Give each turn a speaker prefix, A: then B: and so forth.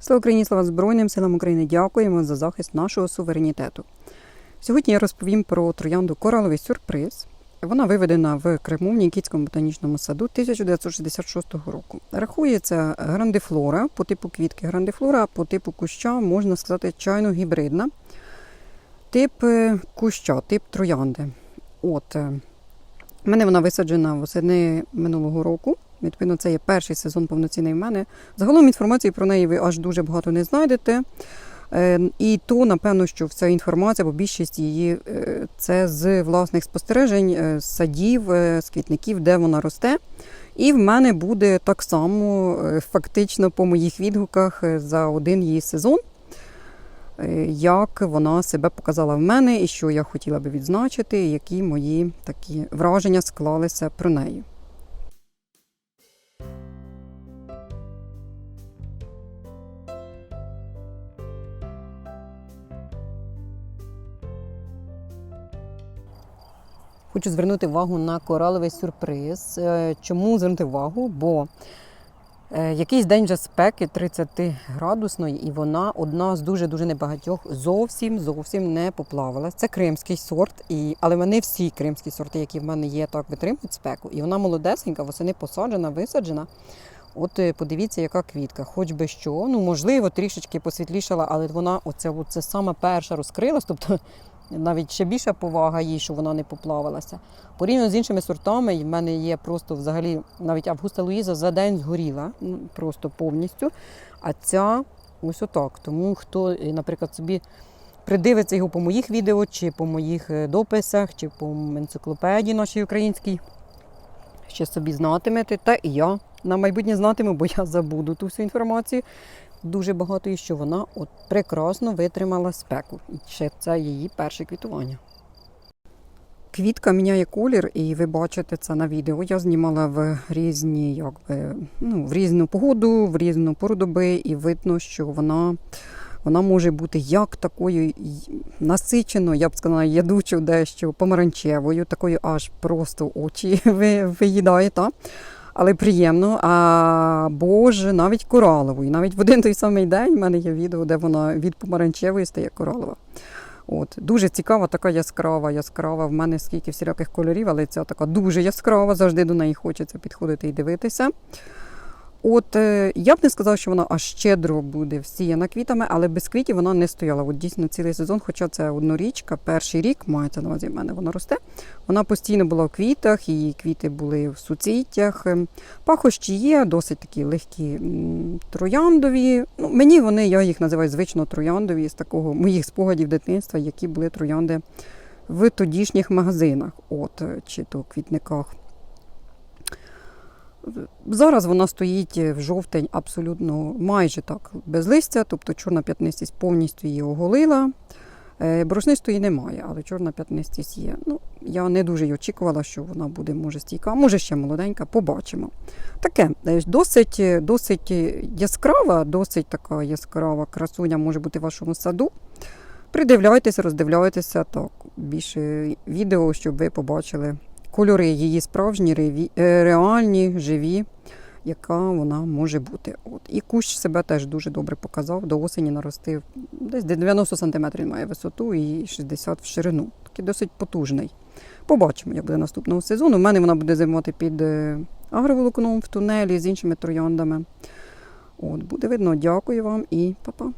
A: Слава Україні, слава Збройним силам України! Дякуємо за захист нашого суверенітету. Сьогодні я розповім про троянду Кораловий сюрприз. Вона виведена в Криму в Нікітському ботанічному саду 1966 року. Рахується грандифлора по типу квітки грандифлора, по типу куща можна сказати чайно-гібридна. Тип е, куща, тип троянди. От, е, в мене вона висаджена восени минулого року. Відповідно, це є перший сезон повноцінний в мене. Загалом інформації про неї ви аж дуже багато не знайдете. Е, І то, напевно, що вся інформація, бо більшість її е, це з власних спостережень, е, садів, з квітників, де вона росте. І в мене буде так само, фактично, по моїх відгуках за один її сезон, як вона себе показала в мене і що я хотіла би відзначити, які мої такі враження склалися про неї. Хочу звернути увагу на кораловий сюрприз. Е, Чому звернути увагу? Бо е, якийсь день вже спеки 30 градусної, і вона одна з дуже дуже небагатьох зовсім зовсім не поплавилась. Це кримський сорт, і але вони всі кримські сорти, які в мене є, так витримують спеку. І вона молодесенька, восени посаджена, висаджена. От е, подивіться, яка квітка, хоч би що. Ну можливо, трішечки посвітлішала, але вона оце, оце саме перша розкрилась. Тобто навіть ще більша повага їй, що вона не поплавилася. Порівняно з іншими сортами, в мене є просто взагалі навіть Августа Луїза за день згоріла, ну, просто повністю. А ця ось отак. Тому хто, е, наприклад, собі придивиться його по моїх відео, чи по моїх е, дописах, чи по енциклопедії нашій українській, ще собі знатимете. Та і я на майбутнє знатиму, бо я забуду ту всю інформацію. Дуже багато і що вона от прекрасно витримала спеку. Ще це її перше квітування. Квітка міняє колір, і ви бачите це на відео. Я знімала в різні, якби, ну, в різну погоду, в різну пору доби, і видно, що вона, вона може бути як такою насиченою, я б сказала, ядучою дещо помаранчевою, такою аж просто очі ви- виїдає. Та? Але приємно. А боже, навіть коралову. І Навіть в один той самий день в мене є відео, де вона від помаранчевої стає коралова. От дуже цікава, така яскрава, яскрава. В мене скільки всіляких кольорів, але ця така дуже яскрава. Завжди до неї хочеться підходити і дивитися. От е, я б не сказала, що вона аж щедро буде всіяна квітами, але без квітів вона не стояла. От дійсно цілий сезон, хоча це однорічка, перший рік мається на увазі в мене вона росте. Вона постійно була в квітах, її квіти були в суцвіттях. Ем, Пахощі є, досить такі легкі трояндові. Ну, мені вони, я їх називаю звично трояндові з такого моїх спогадів дитинства, які були троянди в тодішніх магазинах, от, чи то квітниках. Зараз вона стоїть в жовтень абсолютно майже так без листя, тобто чорна п'ятнистість повністю її оголила. Е, Борошнистої немає, але чорна п'ятнистість є. Ну, я не дуже й очікувала, що вона буде може стійка, може ще молоденька, побачимо. Таке е, досить, е, досить яскрава, досить така яскрава красуня може бути в вашому саду. Придивляйтеся, роздивляйтеся так, більше відео, щоб ви побачили кольори її справжні, реві- е, реальні, живі, яка вона може бути. От. І кущ себе теж дуже добре показав. До осені наростив десь 90 см має висоту і 60 в ширину. Такий досить потужний. Побачимо, як буде наступного сезону. У мене вона буде зимувати під е, агроволокном в тунелі з іншими трояндами. От, буде видно. Дякую вам і па-па.